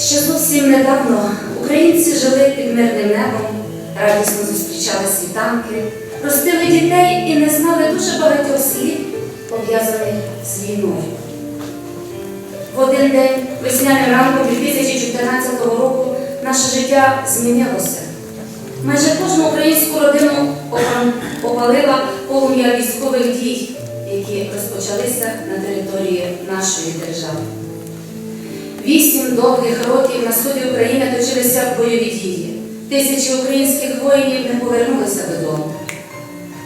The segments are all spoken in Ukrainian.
Ще зовсім недавно українці жили під мирним небом, радісно зустрічали світанки, ростили дітей і не знали дуже багатьох слів, пов'язаних з війною. В один день, весняним ранком 2014 року, наше життя змінилося. Майже кожну українську родину опалила полум'я військових дій, які розпочалися на території нашої держави. Вісім довгих років на сході України точилися бойові дії. Тисячі українських воїнів не повернулися додому.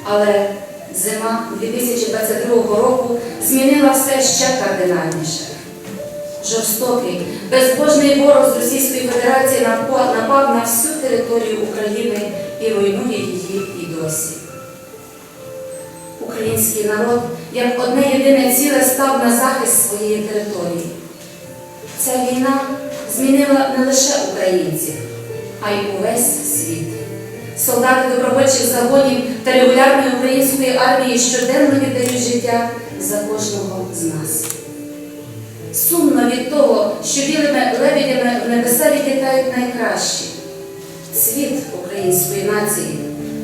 Але зима 2022 року змінила все ще кардинальніше. Жорстокий, безбожний ворог з Російської Федерації напав на всю територію України і руйнує її і досі. Український народ як одне єдине ціле став на захист своєї території. Ця війна змінила не лише українців, а й увесь світ. Солдати добровольчих загонів та регулярної української армії щоденно віддають життя за кожного з нас. Сумно від того, що білими лебедями в небеса відлітають найкращі. Світ української нації,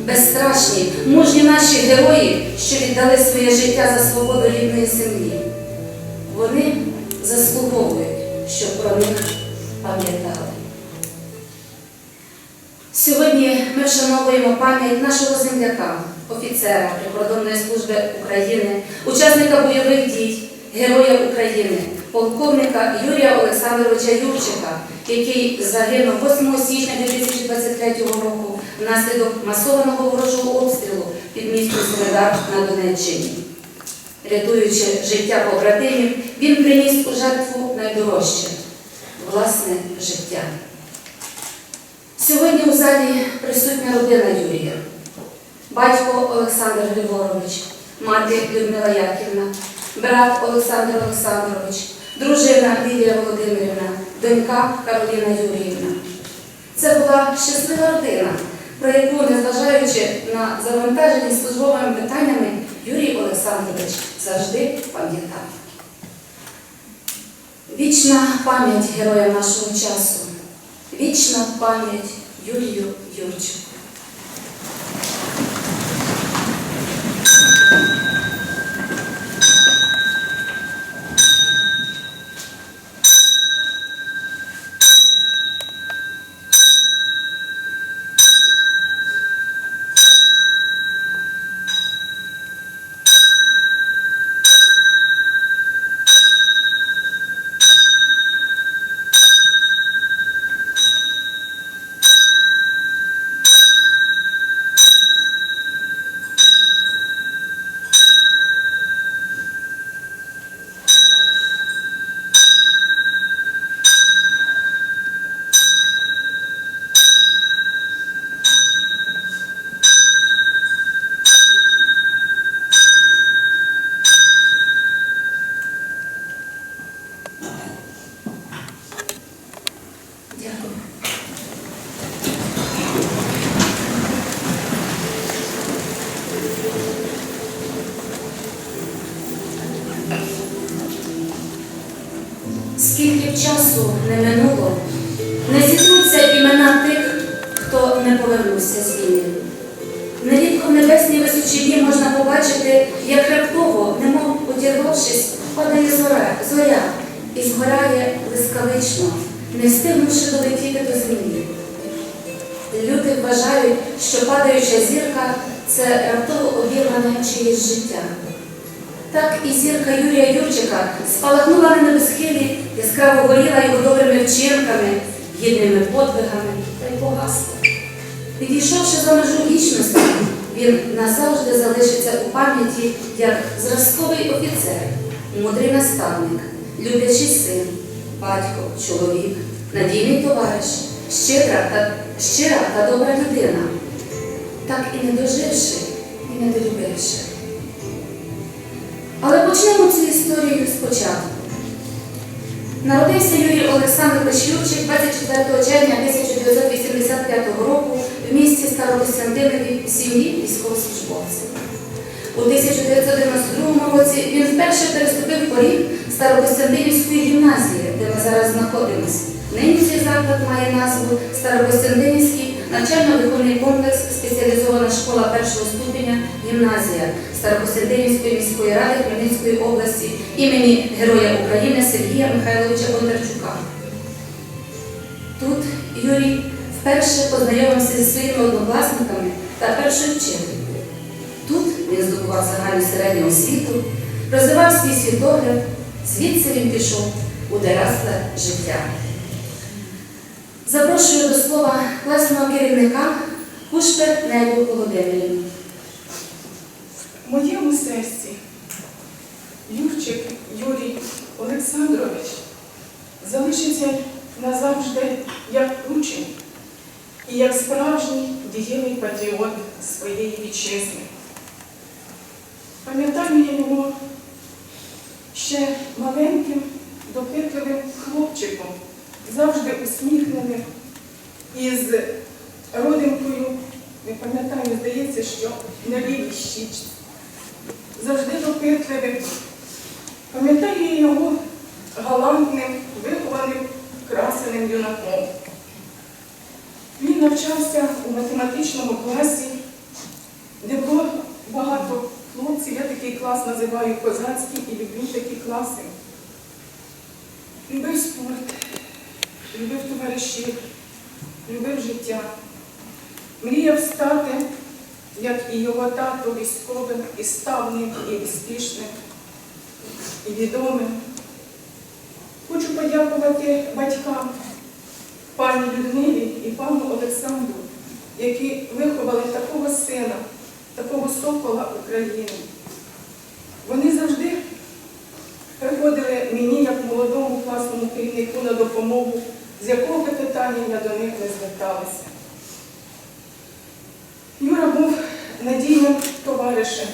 безстрашні, мужні наші герої, що віддали своє життя за свободу рідної землі. Вони заслуговують, щоб про них пам'ятали. Сьогодні ми вшановуємо пам'ять нашого земляка, офіцера Прикордонної служби України, учасника бойових дій, Героя України, полковника Юрія Олександровича Юрчика, який загинув 8 січня 2023 року внаслідок масованого ворожого обстрілу під містом Солидар на Донеччині. Рятуючи життя побратимів, він приніс у жертву найдорожче власне життя. Сьогодні у залі присутня родина Юрія, батько Олександр Григорович, мати Людмила Яківна, брат Олександр Олександрович, дружина Лілія Володимирівна, донька Кароліна Юріївна. Це була щаслива родина, про яку, незважаючи на завантаженість службовими питаннями, Юрій Олександрович завжди пам'ятав. Вічна пам'ять героям нашого часу, вічна пам'ять Юрію Юрчику. Скільки б часу не минуло, не зітруться імена тих, хто не повернувся з війни. Нерідко в небесній височині можна побачити, як раптово, немов одірвавшись, падає зоря, зоря і згоряє блискавично, не встигнувши долетіти до землі. Люди вважають, що падаюча зірка це раптово обірване чиєсь життя. Так і зірка Юрія Юрчика спалахнула на небосхилі, яскраво горіла його добрими вчинками, гідними подвигами та й погасла. Підійшовши за межу вічності, він назавжди залишиться у пам'яті як зразковий офіцер, мудрий наставник, люблячий син, батько, чоловік, надійний товариш, щира та, щира та добра людина, так і не доживши, і не долюбивши. Почнемо цю історію спочатку. Народився Юрій Олександрович Юрчик 24 червня 1985 року в місті Старокостянтинові в сім'ї військовослужбовців. У 1992 році він вперше переступив поріг Старокостянтинівської гімназії, де ми зараз знаходимося, Нині цей заклад має назву Старокостянтинівський навчально-виховний комплекс спеціалізована школа першого ступеня гімназія Старокостянтинівської міської ради Хмельницької області імені Героя України Сергія Михайловича Бондарчука. Тут Юрій вперше познайомився зі своїми однокласниками та першою вчителькою. Тут він здобував загальну середню освіту, розвивав свій світогляд, звідси він пішов у доросле життя. Запрошую до слова класного керівника Кушпер Нелю Володимирівну. В моєму серці Юрчик Юрій Олександрович залишиться назавжди як учень і як справжній дієвий патріот своєї вітчизни. Пам'ятаю я його ще маленьким, допитливим хлопчиком, завжди усміхненим, із родинкою, не пам'ятаю, здається, що на лівій щічці завжди допитливим. Пам'ятаю його галантним, вихованим, красеним юнаком. Він навчався у математичному класі, де було багато хлопців. Я такий клас називаю козацький і люблю такі класи. Любив спорт, любив товаришів, любив життя. Мріяв стати як і його тато військовим, і став ним, і успішним, і відомим. Хочу подякувати батькам, пані Людмилі і пану Олександру, які виховали такого сина, такого сокола України. Вони завжди приходили мені, як молодому класному керівнику, на допомогу, з якого би питання я до них не зверталася. Юра був надійним товаришем,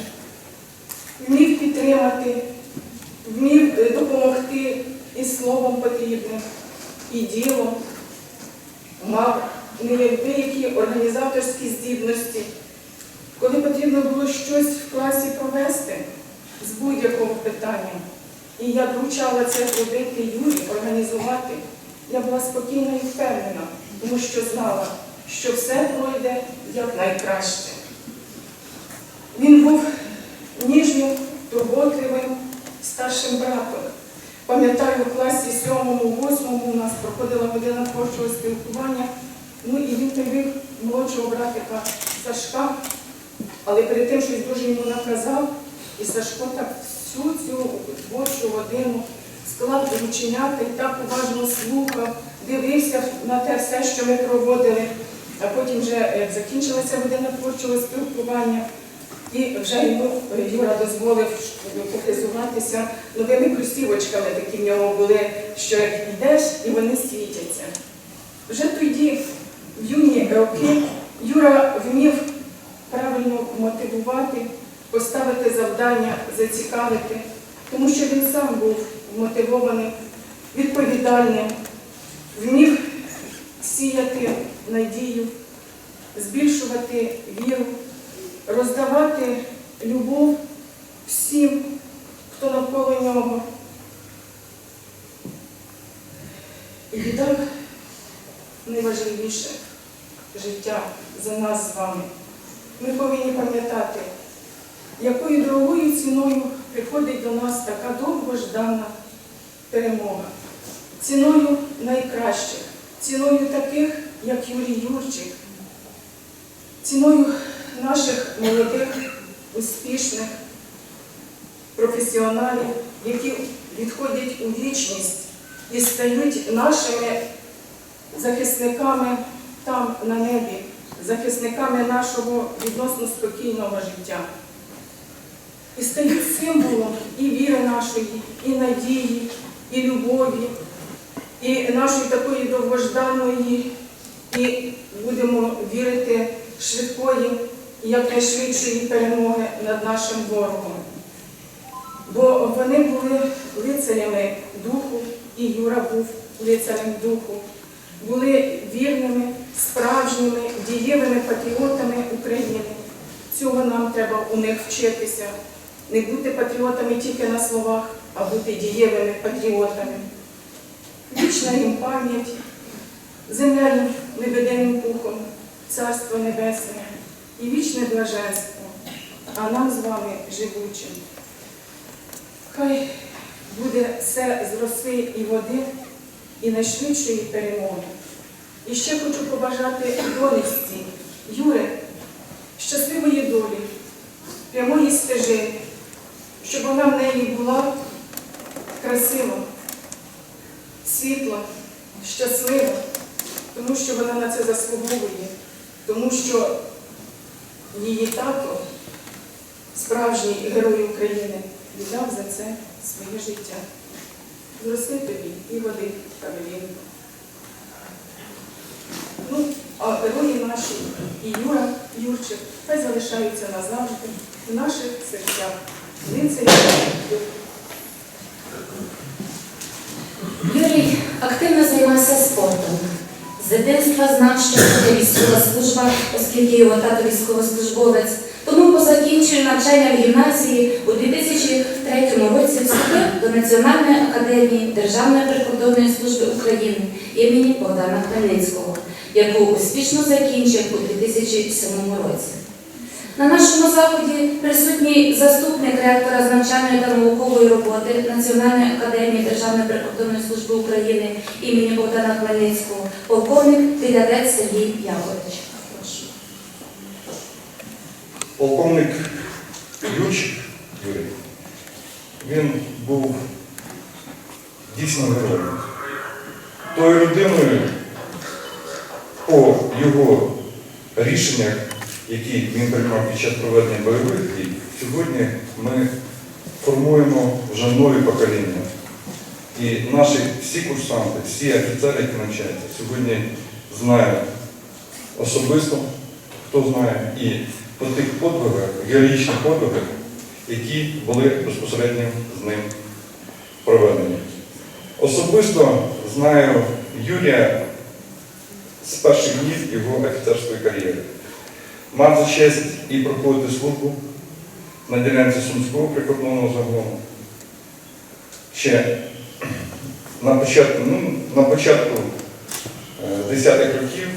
вмів підтримати, вмів допомогти і словом потрібним, і ділом, мав неабиякі організаторські здібності. Коли потрібно було щось в класі провести з будь-якого питання, і я доручала це зробити Юрі, організувати, я була спокійна і впевнена, тому що знала, що все пройде якнайкраще. Він був ніжним, турботливим старшим братом. Пам'ятаю, у класі 7-8 у нас проходила година творчого спілкування, ну і він привів молодшого братика Сашка, але перед тим щось дуже йому наказав, і Сашко так всю цю творчу годину склав рученята так уважно слухав, дивився на те все, що ми проводили. А потім вже як закінчилася година творчого спілкування, і вже йому е, Юра дозволив похизуватися новими кросівочками, такі в нього були, що йдеш, і вони світяться. Вже тоді, в юні роки, Юра вмів правильно мотивувати, поставити завдання, зацікавити, тому що він сам був мотивованим, відповідальним, вмів сіяти надію, збільшувати віру, роздавати любов всім, хто навколо нього. І віддав найважливіше життя за нас з вами. Ми повинні пам'ятати, якою дорогою ціною приходить до нас така довгождана перемога. Ціною найкращих, ціною таких, як Юрій Юрчик, ціною наших молодих, успішних професіоналів, які відходять у вічність і стають нашими захисниками там на небі, захисниками нашого відносно спокійного життя. І стають символом і віри нашої, і надії, і любові, і нашої такої довгожданої, і будемо вірити швидкої і якнайшвидшої перемоги над нашим ворогом. Бо вони були лицарями духу, і Юра був лицарем духу, були вірними, справжніми, дієвими патріотами України. Цього нам треба у них вчитися. Не бути патріотами тільки на словах, а бути дієвими патріотами. Вічна їм пам'ять земля лебединим пухом, царство небесне і вічне блаженство, а нам з вами живучим. Хай буде все з роси і води і найшвидшої перемоги. І ще хочу побажати донечці, Юре, щасливої долі, прямої стежини, щоб вона в неї була красива, світла, щаслива, тому що вона на це заслуговує, тому що її тато, справжній герой України, віддав за це своє життя. Зросли тобі і води, Кавелінко. Ну, а герої наші і Юра, Юрчик, хай залишаються назавжди в наших серцях. Ниця і Юрій активно займався спортом. З дитинства знав, що буде військова служба, оскільки його тато військовослужбовець. Тому по закінченню навчання в гімназії у 2003 році вступив до Національної академії Державної прикордонної служби України імені Богдана Хмельницького, яку успішно закінчив у 2007 році. На нашому заході присутній заступник ректора з навчальної та наукової роботи Національної академії Державної прикордонної служби України імені Богдана Хмельницького, полковник Підадець Сергій. Прошу. Полковник Ключ Юрій, він був дійсно героєм. Тою людиною по його рішеннях, які він приймав під час проведення бойових дій, сьогодні ми формуємо вже нові покоління. І наші всі курсанти, всі офіцери, які навчаються, сьогодні знають особисто, хто знає, і по тих подвигах, героїчних подвигах, які були безпосередньо з ним проведені. Особисто знаю Юрія з перших днів його офіцерської кар'єри. Мав за честь і проходити службу на ділянці Сумського прикордонного загону. Ще на початку, ну, на початку е, 10-х років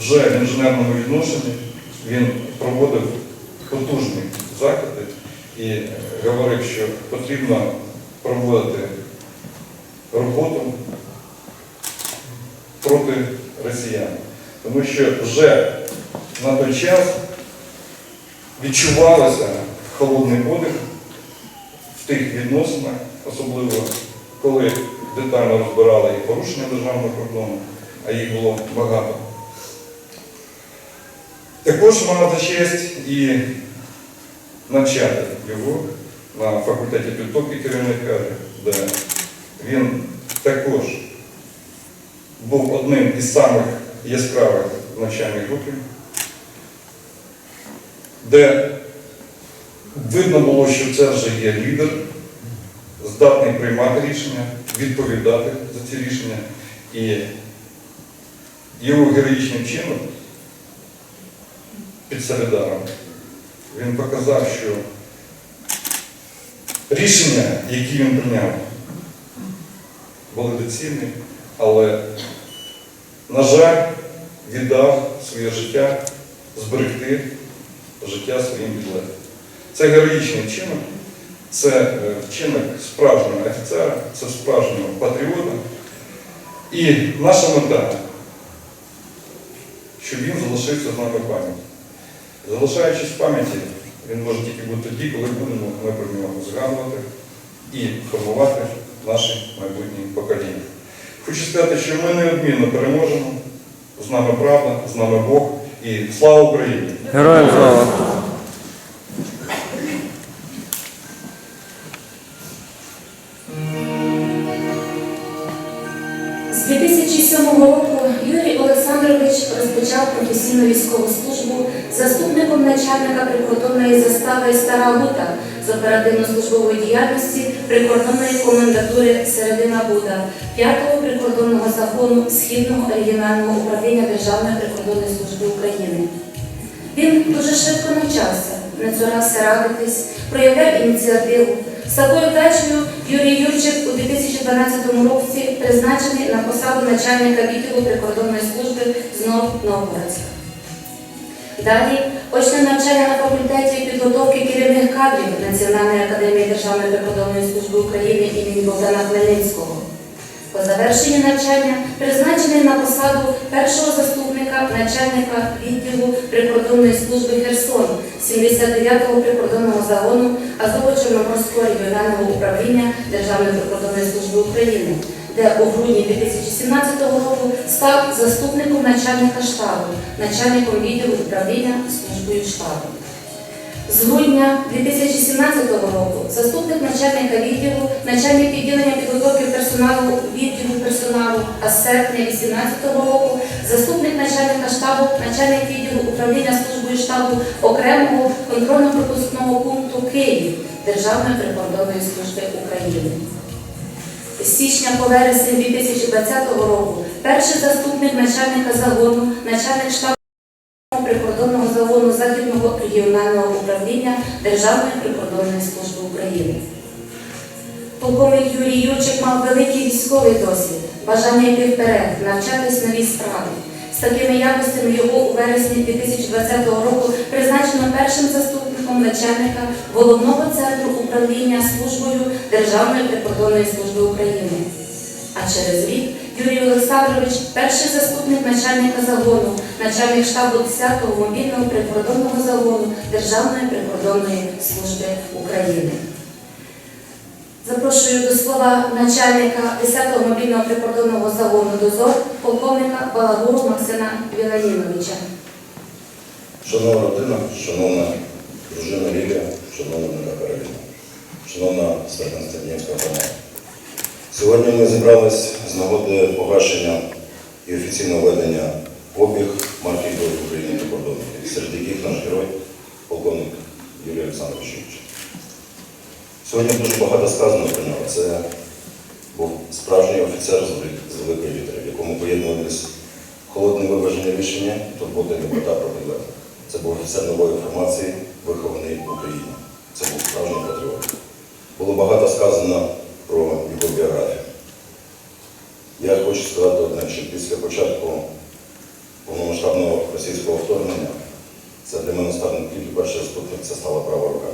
вже в інженерному відношенні він проводив потужні заходи і е, говорив, що потрібно проводити роботу проти росіян. Тому що вже на той час відчувалося холодний подих в тих відносинах, особливо коли детально розбирали і порушення державного кордону, а їх було багато. Також мав за честь і навчати його на факультеті підготовки керівних кадрів, де він також був одним із самих яскравих навчальних групів, де видно було, що це вже є лідер, здатний приймати рішення, відповідати за ці рішення. І його героїчним чином під Солідаром він показав, що рішення, які він прийняв, були доцільні, але, на жаль, віддав своє життя зберегти життя своїм підлеглим. Це героїчний вчинок, це е, вчинок справжнього офіцера, це справжнього патріота. І наша мета, щоб він залишився з нами в пам'яті. Залишаючись в пам'яті, він може тільки бути тоді, коли будемо ми про нього згадувати і формувати наші майбутні покоління. Хочу сказати, що ми неодмінно переможемо. З нами правда, з нами Бог і слава Україні! Героям слава! Діяльності прикордонної комендатури Середина Буда 5-го прикордонного загону Східного регіонального управління Державної прикордонної служби України. Він дуже швидко навчався, не цурався радитись, проявляв ініціативу, З такою вдачею Юрій Юрчик у 2012 році призначений на посаду начальника відділу прикордонної служби знов Новгородська. Далі очне навчання на факультеті підготовки керівних кадрів Національної академії Державної прикордонної служби України імені Богдана Хмельницького. По завершенні навчання призначений на посаду першого заступника начальника відділу прикордонної служби Херсон 79-го прикордонного загону Азово-Чорноморського регіонального управління Державної прикордонної служби України, де у грудні 2017 року став заступником начальника штабу, начальником відділу управління службою штабу. З грудня 2017 року заступник начальника відділу, начальник відділення підготовки персоналу відділу персоналу, а з серпня 2018 року заступник начальника штабу, начальник відділу управління службою штабу окремого контрольно-пропускного пункту Київ Державної прикордонної служби України. З січня по вересень 2020 року перший заступник начальника загону, начальник штабу прикордонного загону Західного регіонального управління Державної прикордонної служби України. Полковник Юрій Юрчик мав великий військовий досвід, бажання йти вперед, навчатись новій справі. З такими якостями його у вересні 2020 року призначено першим заступником начальника головного центру управління службою Державної прикордонної служби України. А через рік Юрій Олександрович, перший заступник начальника загону, начальник штабу 10-го мобільного прикордонного загону Державної прикордонної служби України. Запрошую до слова начальника 10-го мобільного прикордонного загону «Дозор» полковника Балагуру Максима Віланіновича. Шановна родина, шановна дружина Лілія, шановна внука Кароліна, шановна Староконстантинівська громада. Сьогодні ми зібрались з нагоди погашення і офіційного ведення обіг марки Героїв України та кордонів, серед яких наш герой, полковник Юрій Олександрович Юрчик. Сьогодні дуже багато сказано про нього. Це був справжній офіцер з великої літери, в якому поєднувались холодне виваження рішення, турбота і доброта. Це був офіцер нової формації, вихований в Україні. Це був справжній патріот. Було багато сказано про його біографію. Я хочу сказати одне, що після початку повномасштабного російського вторгнення це для мене став не тільки перший заступник, це стала права рука,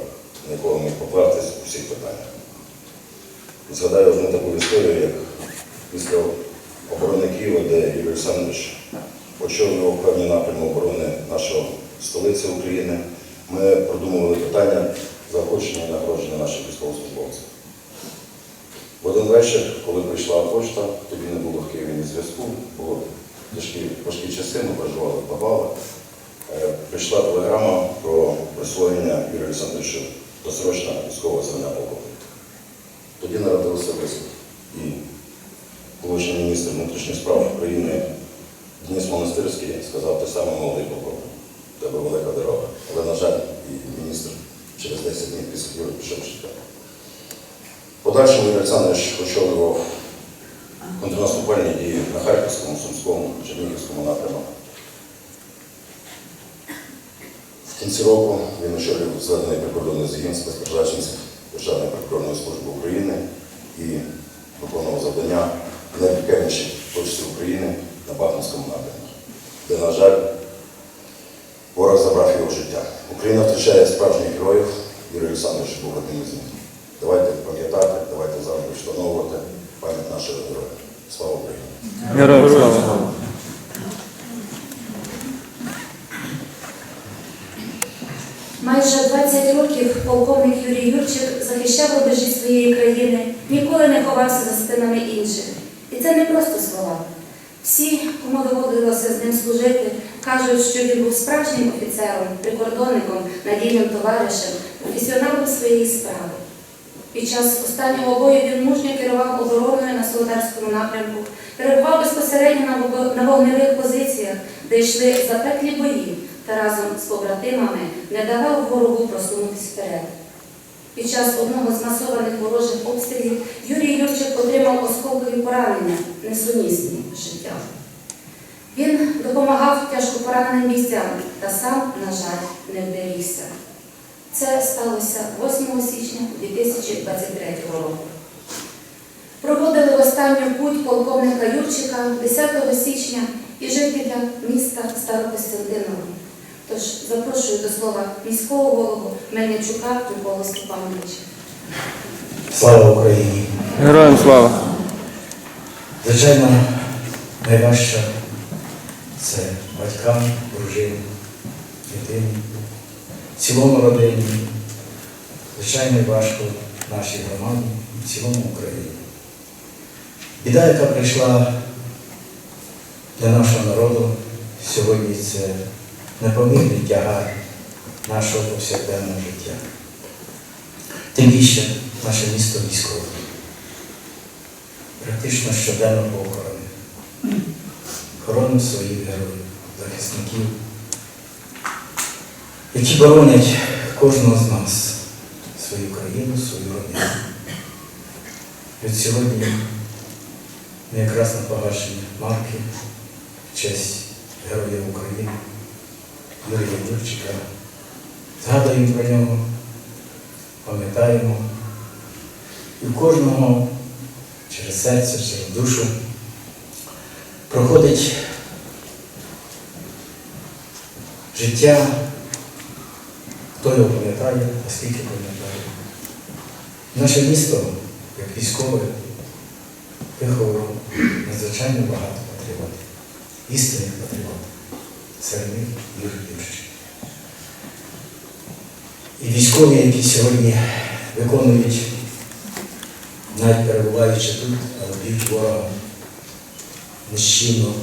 на якого міг покластись у всіх питаннях. Згадаю одну таку історію, як після оборони Києва, де Юрій Олександрович очолював певні напрями оборони нашої столиці України, ми продумували питання заохочення і нагородження наших військовослужбовців. В один вечір, коли прийшла почта, тоді не було в Києві ні зв'язку, було тяжкі, важкі часи, ми проживали в Бабала. Е, Прийшла телеграма про присвоєння Юрія Олександровича досрочно військового звання полковника. Тоді народився вислів. І колишній міністр внутрішніх справ України Денис Монастирський сказав те саме молодий полковник. Тебе велика дорога. Але, на жаль, і міністр через 10 днів після Юри в. Подальшому Юрій Олександрович очолював контрнаступальні дії на Харківському, Сумському, Чернігівському напрямах. В кінці року він очолював зведений прикордонний загін спецпризначенців Державної прикордонної служби України і виконував завдання в найпекельнішій України на Бахмутському напрямку, де, на жаль, ворог забрав його життя. Україна втрачає справжніх героїв, Юрій Них. Давайте пам'ятати, давайте завжди вшановувати пам'ять нашого героя. Слава Україні! Героям слава! Майже 20 років полковник Юрій Юрчик захищав рубежі своєї країни, ніколи не ховався за спинами інших. І це не просто слова. Всі, кому доводилося з ним служити, кажуть, що він був справжнім офіцером, прикордонником, надійним товаришем, професіоналом своєї справи. Під час останнього бою він мужньо керував обороною на Солодарському напрямку, перебував безпосередньо на вогневих позиціях, де йшли запеклі бої, та разом з побратимами не давав ворогу просунутися вперед. Під час одного з масованих ворожих обстрілів Юрій Юрчик отримав осколкові поранення, несумісні з життям. Він допомагав тяжко пораненим бійцям та сам, на жаль, не вберігся. Це сталося 8 січня 2023 року. Проводили в останню путь полковника Юрчика 10 січня і жителя міста Старокостянтинова. Тож запрошую до слова міського голову Мельничука Миколу Степановича. Слава Україні! Героям слава! Звичайно, найважче це батькам, дружині, дитині, цілому родині. Звичайно, важко нашій громаді цілому Україні. Біда, яка прийшла для нашого народу сьогодні, це непомірний тягар нашого повсякденного життя. Тим більше наше місто військове практично щоденно похорони. Хоронимо своїх героїв, захисників, які боронять кожного з нас, свою країну, свою родину. Від сьогодні ми якраз на погашення марки в честь Героїв України, Юрія Юрчика. Згадуємо про нього, пам'ятаємо. І в кожного через серце, через душу проходить життя, хто його пам'ятає, а скільки пам'ятає. Наше місто, як військове, виховало надзвичайно багато патріотів, істинних патріотів. Серед них Юрій Юрчик. І військові, які сьогодні виконують навіть перебуваючи тут, але б'ють ворога нещинно,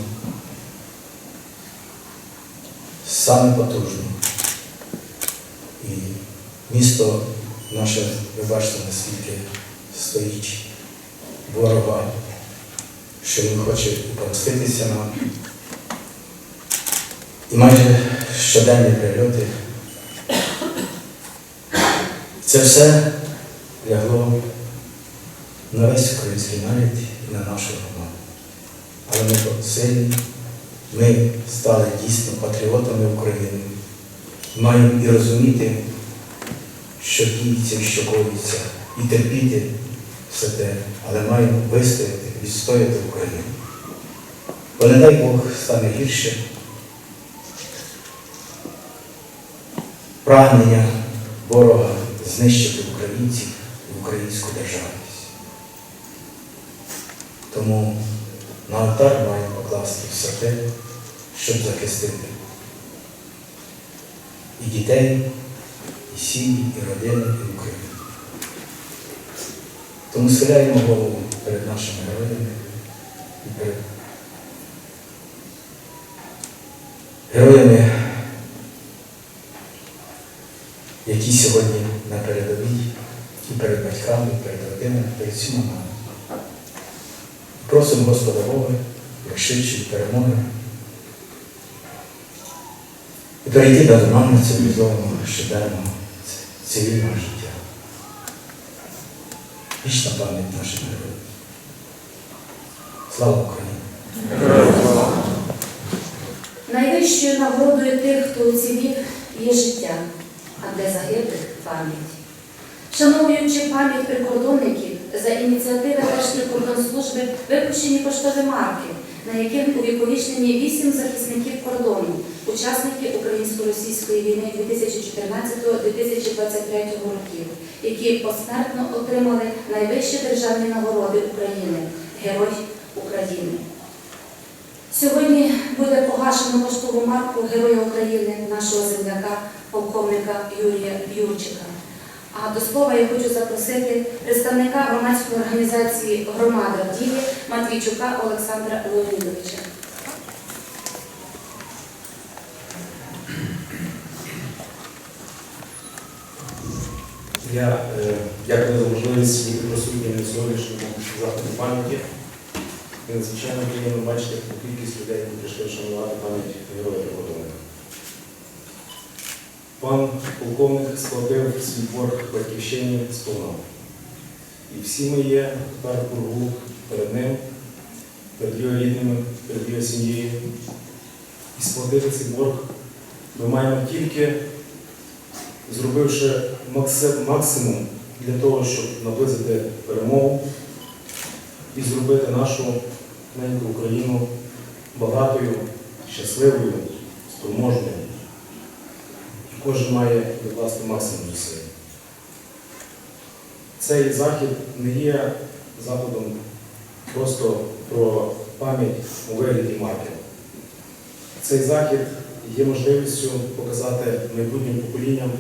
саме потужно. І місто наше, ви бачите, наскільки стоїть ворога, що він хоче помститися нам. І майже щоденні прильоти. Це все лягло на весь український народ і на громаду. Але ми сильні, ми стали дійсно патріотами України. Маємо і розуміти, що діється, і що коїться, і терпіти все те, але маємо вистояти, відстояти Україну. Бо не дай Бог стане гірше. Прагнення ворога знищити українців українську державність. Тому на алтар маємо покласти все те, щоб захистити і дітей, і сім'ї, і родини, і Україну. Тому схиляємо голову перед нашими героями і перед героями, які сьогодні на передовій, і перед батьками, і перед родинами, перед всіма нами. Просимо Господа Бога, як швидшої перемоги. І перейти до нормального цивілізованого щоденного цивільного життя. Вічна пам'ять нашим героям. Слава Україні! Найвищою нагородою тих, хто уцілів, є життя, а для загиблих пам'ять. Шановуючи пам'ять прикордонників, за ініціативи Держприкордонслужби випущені поштові марки, на яких увіковічнені вісім захисників кордону, учасників українсько-російської війни 2014-2023 років, які посмертно отримали найвищі державні нагороди України Герой України. Сьогодні буде погашено поштову марку Героя України, нашого земляка, полковника Юрія Юрчика. А до слова я хочу запросити представника громадської організації Громада в ділі Матвійчука Олександра Леонідовича. Я е, дякую за можливість бути присутнім на сьогоднішньому заході пам'яті. Надзвичайно приємно бачити таку кількість людей, прийшли вшанувати пам'ять прикордонника. Пан полковник сплатив свій борг батьківщині сповна. І всі ми є тепер в боргу перед ним, перед його рідними, перед його сім'єю. І сплатити цей борг ми маємо тільки зробивши максимум для того, щоб наблизити перемогу і зробити нашу неньку Україну багатою, щасливою, спроможною. Кожен має докласти максимум зусиль. Цей захід не є заходом просто про пам'ять у вигляді маркер. Цей захід є можливістю показати майбутнім поколінням,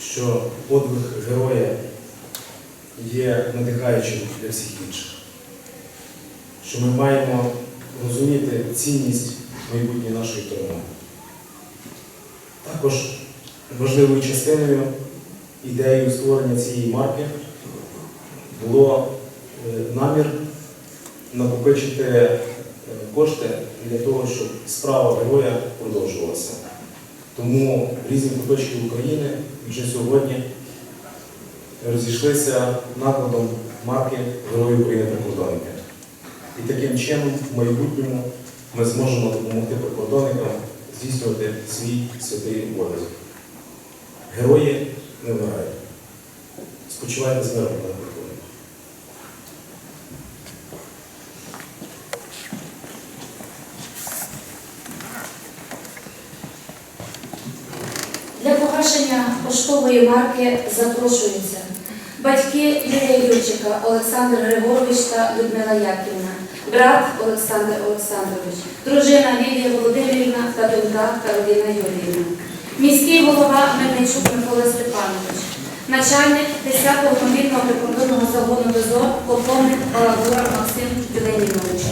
що подвиг героя є надихаючим для всіх інших. Що ми маємо розуміти цінність майбутньої нашої перемоги. Також важливою частиною ідеєю створення цієї марки було е, намір накопичити е, кошти для того, щоб справа героя продовжувалася. Тому різні куточки України вже сьогодні розійшлися накладом марки Герої України прикордонника. І таким чином в майбутньому ми зможемо допомогти прикордонникам здійснювати свій святий обов'язок. Герої не вмирають. Спочивайте з миром, пане полковник. Для погашення поштової марки запрошуються батьки Юрія Юрчика, Олександр Григорович та Людмила Яківна, брат Олександр Олександрович, дружина Лілія Володимирівна та донька Кароліна Юріївна, міський голова Мельничук Микола Степанович, начальник 10-го мобільного прикордонного загону ДОЗОР, полковник Балагура Максим Ленінович.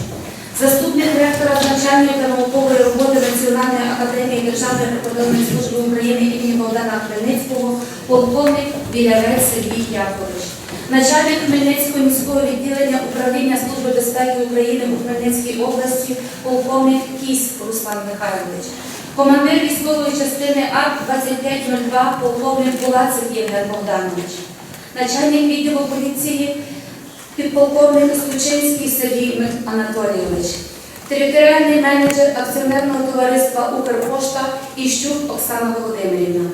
Заступник ректора з навчальної та наукової роботи Національної академії Державної прикордонної служби України імені Богдана Хмельницького, полковник Білявець Сергій Якович. Начальник Хмельницького міського відділення управління Служби безпеки України у Хмельницькій області, полковник Кісь Руслан Михайлович. Командир військової частини АРК-2502, полковник Булацик Євген Богданович. Начальник відділу поліції підполковник Случинський Сергій Анатолійович, територіальний менеджер акціонерного товариства Укрпошта Іщук Оксана Володимирівна.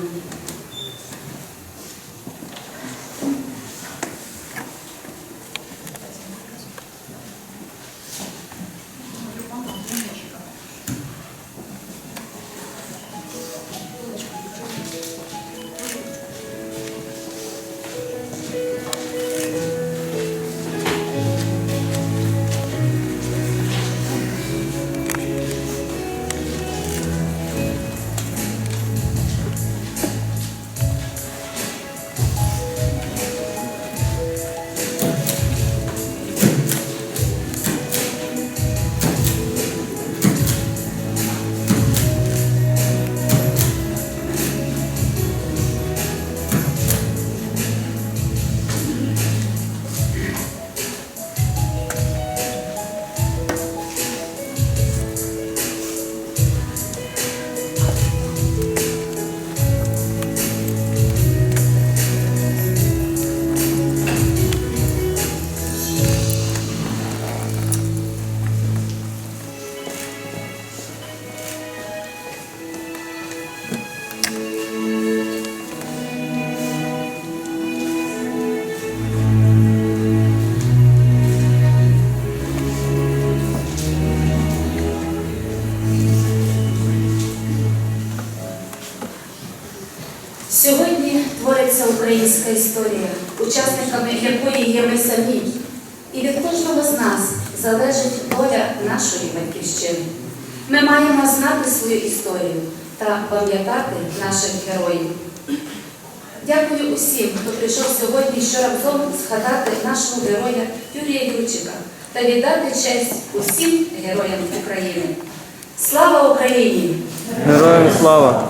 Українська історія, учасниками якої є ми самі. І від кожного з нас залежить доля нашої батьківщини. Ми маємо знати свою історію та пам'ятати наших героїв. Дякую усім, хто прийшов сьогодні, що разом згадати нашого героя Юрія Ючика та віддати честь усім героям України. Слава Україні! Героям слава!